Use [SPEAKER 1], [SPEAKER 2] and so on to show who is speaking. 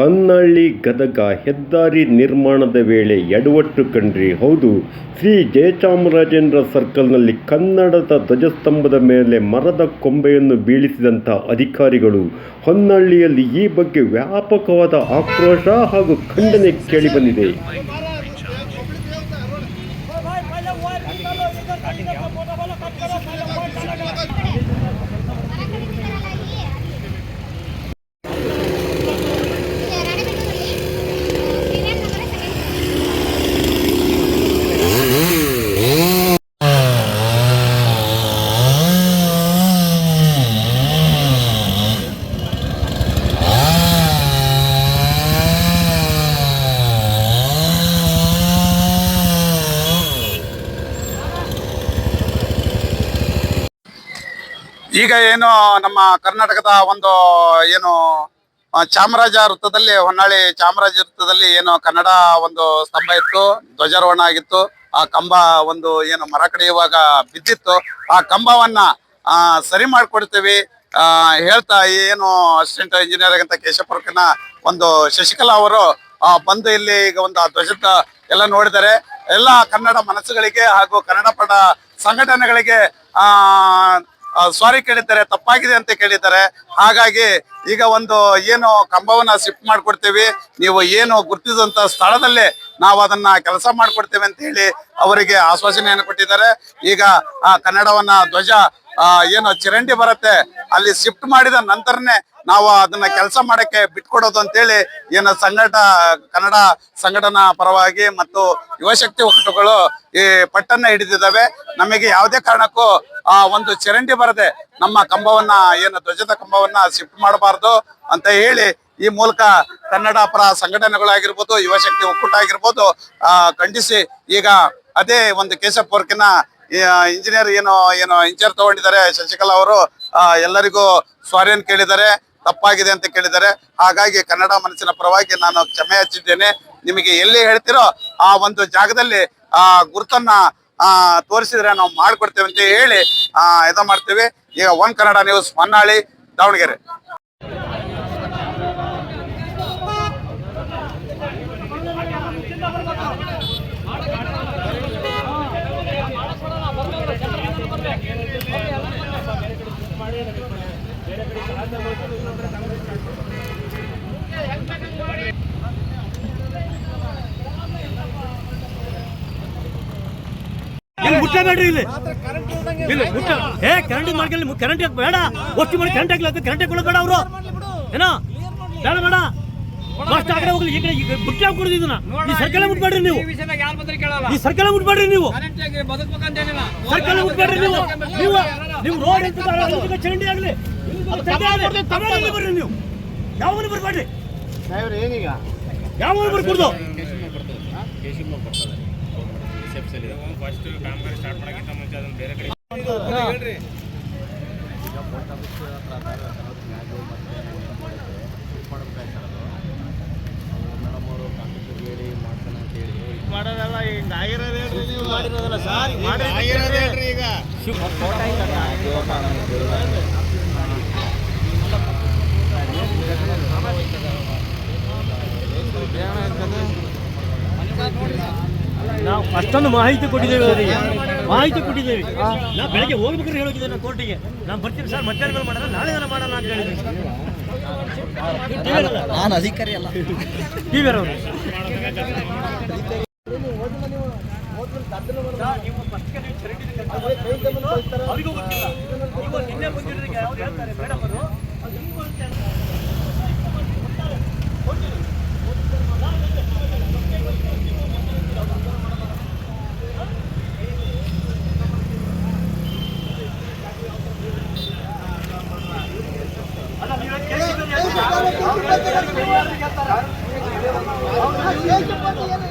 [SPEAKER 1] ಹೊನ್ನಳ್ಳಿ ಗದಗ ಹೆದ್ದಾರಿ ನಿರ್ಮಾಣದ ವೇಳೆ ಎಡವಟ್ಟು ಕಂಡ್ರಿ. ಹೌದು, ಶ್ರೀ ಜಯಚಾಮರಾಜೇಂದ್ರ ಸರ್ಕಲ್ನಲ್ಲಿ ಕನ್ನಡದ ಧ್ವಜಸ್ತಂಭದ ಮೇಲೆ ಮರದ ಕೊಂಬೆಯನ್ನು ಬೀಳಿಸಿದಂಥ ಅಧಿಕಾರಿಗಳು ಹೊನ್ನಳ್ಳಿಯಲ್ಲಿ ಈ ಬಗ್ಗೆ ವ್ಯಾಪಕವಾದ ಆಕ್ರೋಶ ಹಾಗೂ ಖಂಡನೆ ಕೇಳಿಬಂದಿದೆ
[SPEAKER 2] ಈಗ ಏನು ನಮ್ಮ ಕರ್ನಾಟಕದ ಒಂದು ಏನು ಚಾಮರಾಜ ವೃತ್ತದಲ್ಲಿ, ಹೊನ್ನಾಳಿ ಚಾಮರಾಜ ವೃತ್ತದಲ್ಲಿ ಏನು ಕನ್ನಡ ಒಂದು ಸ್ತಂಭ ಇತ್ತು, ಧ್ವಜಾರೋಹಣ ಆಗಿತ್ತು. ಆ ಕಂಬ ಒಂದು ಏನು ಮರ ಕಡಿಯುವಾಗ ಬಿದ್ದಿತ್ತು. ಆ ಕಂಬವನ್ನ ಸರಿ ಮಾಡ್ಕೊಡ್ತೀವಿ. ಹೇಳ್ತಾ ಏನು ಅಸಿಸ್ಟೆಂಟ್ ಇಂಜಿನಿಯರ್ ಅಂತ ಕೇಶಪುರಕನ ಒಂದು ಶಶಿಕಲಾ ಅವರು ಬಂದು ಇಲ್ಲಿ ಈಗ ಒಂದು ಧ್ವಜದ ಎಲ್ಲ ನೋಡಿದರೆ, ಎಲ್ಲ ಕನ್ನಡ ಮನಸ್ಸುಗಳಿಗೆ ಹಾಗೂ ಕನ್ನಡ ಪಡ ಸಂಘಟನೆಗಳಿಗೆ, ಆ ಸಾರಿ ಕೇಳಿದ್ದಾರೆ, ತಪ್ಪಾಗಿದೆ ಅಂತ ಕೇಳಿದ್ದಾರೆ. ಹಾಗಾಗಿ ಈಗ ಒಂದು ಏನು ಕಂಬವನ್ನ ಶಿಫ್ಟ್ ಮಾಡ್ಕೊಡ್ತೇವೆ, ನೀವು ಏನು ಗುರುತಿಸಿದಂತ ಸ್ಥಳದಲ್ಲೇ ನಾವು ಅದನ್ನ ಕೆಲಸ ಮಾಡ್ಕೊಡ್ತೇವೆ ಅಂತ ಹೇಳಿ ಅವರಿಗೆ ಆಶ್ವಾಸನೆಯನ್ನು ಕೊಟ್ಟಿದ್ದಾರೆ. ಈಗ, ಆ, ಕನ್ನಡವನ್ನ ಧ್ವಜ ಏನು ಚರಂಡಿ ಬರುತ್ತೆ, ಅಲ್ಲಿ ಶಿಫ್ಟ್ ಮಾಡಿದ ನಂತರನೇ ನಾವು ಅದನ್ನ ಕೆಲಸ ಮಾಡಕ್ಕೆ ಬಿಟ್ಕೊಡೋದು ಅಂತೇಳಿ ಏನು ಸಂಘಟ, ಕನ್ನಡ ಸಂಘಟನಾ ಪರವಾಗಿ ಮತ್ತು ಯುವಶಕ್ತಿ ಒಕ್ಕೂಟಗಳು ಈ ಪಟ್ಟನ್ನ ಹಿಡಿದಿದ್ದಾವೆ. ನಮಗೆ ಯಾವುದೇ ಕಾರಣಕ್ಕೂ ಆ ಒಂದು ಚರಂಡಿ ಬರದೆ ನಮ್ಮ ಕಂಬವನ್ನ, ಏನು ಧ್ವಜದ ಕಂಬವನ್ನ ಶಿಫ್ಟ್ ಮಾಡಬಾರ್ದು ಅಂತ ಹೇಳಿ ಈ ಮೂಲಕ ಕನ್ನಡ ಪರ ಸಂಘಟನೆಗಳಾಗಿರ್ಬೋದು, ಯುವಶಕ್ತಿ ಒಕ್ಕೂಟ ಆಗಿರ್ಬೋದು ಖಂಡಿಸಿ ಈಗ ಅದೇ ಒಂದು ಕೇಶಪ್ ವರ್ಕಿನ ಇಂಜಿನಿಯರ್ ಏನು ಏನು ಇಂಚಾರ್ಜ್ ತಗೊಂಡಿದ್ದಾರೆ ಶಶಿಕಲಾ ಅವರು ಎಲ್ಲರಿಗೂ ಸ್ವಾರಿಯನ್ನು ಕೇಳಿದ್ದಾರೆ. ತಪ್ಪಾಗಿದೆ ಅಂತ ಕೇಳಿದ್ದಾರೆ. ಹಾಗಾಗಿ ಕನ್ನಡ ಮನಸ್ಸಿನ ಪರವಾಗಿ ನಾನು ಕ್ಷಮೆ ಹಚ್ಚಿದ್ದೇನೆ ನಿಮಗೆ ಎಲ್ಲಿ ಹೇಳ್ತಿರೋ ಆ ಒಂದು ಜಾಗದಲ್ಲಿ ಆ ಗುರುತನ್ನ ತೋರಿಸಿದ್ರೆ ನಾವು ಮಾಡ್ಕೊಡ್ತೇವೆ ಅಂತ ಹೇಳಿ, ಆ, ಇದು ಮಾಡ್ತೇವೆ. ಈಗ ಒನ್ ಕನ್ನಡ ನ್ಯೂಸ್, ಹೊನ್ನಾಳಿ, ದಾವಣಗೆರೆ.
[SPEAKER 3] ಮುಟ್ಟಬೇಡ್ರಿ ಇಲ್ಲಿ. ಇಲ್ಲಿ ಮುಟ್ಟ ಏ ಕರೆಂಟ್ ಮಾಡ್ಕೊಳ್ಳಿ ಕರೆಂಟ್ ಬೇಡ. ಒಟ್ಟು ಮಾಡಿ ಕರೆಂಟ್ ಹಾಕಿಲ್ಲ ಕರೆಂಟ್ ಬೇಡ ಅವರು. ಏನೋ? ಬೇಡ ಬೇಡ. ಫಸ್ಟ್ ಆ ಕಡೆ ಹೋಗ್ಲಿ. ಈ ಕಡೆ ಈಗ ಬುಟ್ಟಿ ಹಾಕೊಡುದು ಇದನ್ನ. ಈ ಸರ್ಕಲ್ ಮುಟ್ಬೇಡ್ರಿ ನೀವು. ಈ ಸರ್ಕಲ್ ಮುಟ್ಬೇಡ್ರಿ ನೀವು. ಸರ್ಕಲ್ ಮುಟ್ಬೇಡ್ರಿ ನೀವು. ನೀವು ನೀವು ರೋಡ್ ಚರಂಡಿ ಆಗ್ಲಿ. ಅದು ಚರಂಡಿ ಆಗ್ಲಿ ತಮಿಳ್ನಾಡಿಗೆ ಬರ್ರಿ ನೀವು. ಯಾವ ಊರಿಗೆ ಬರ್ಬೇಡ್ರಿ ಯಾವ ಊರಿಗೆ ಬರ್ಕೊಡ್ದು ನಾವು ಅಷ್ಟೊಂದು ಮಾಹಿತಿ ಕೊಟ್ಟಿದ್ದೇವೆ ಅವರಿಗೆ. ಮಾಹಿತಿ ಕೊಟ್ಟಿದ್ದೇವೆ. ನಾವು ಬೆಳಗ್ಗೆ ಹೋಗ್ಬೇಕಾದ್ರೆ ಹೇಳೋಗಿದೆ ನಾನು ಕೋರ್ಟಿಗೆ. ನಾನು ಬರ್ತೀನಿ ಸರ್ ಮಧ್ಯಾಹ್ನ ಮೇಲೆ ಮಾಡೋಣ ನಾಳೆ ನಾನು ಮಾಡಲ್ಲ ಅಂತ ಹೇಳಿದ್ದೀನಿ
[SPEAKER 4] ನಾನು ಅಧಿಕಾರಿ ಅಲ್ಲ.
[SPEAKER 3] ಟಿ ವಿ ಅವರು. ಅವರಿಗೂ ಗೊತ್ತಿಲ್ಲ. ನೀವು ನಿನ್ನೆ ಬಂದಿರೋದಕ್ಕೆ ಅವ್ರು ಹೇಳ್ತಾರೆ ಮೇಡಮ್ ಅವರು చెప్పండి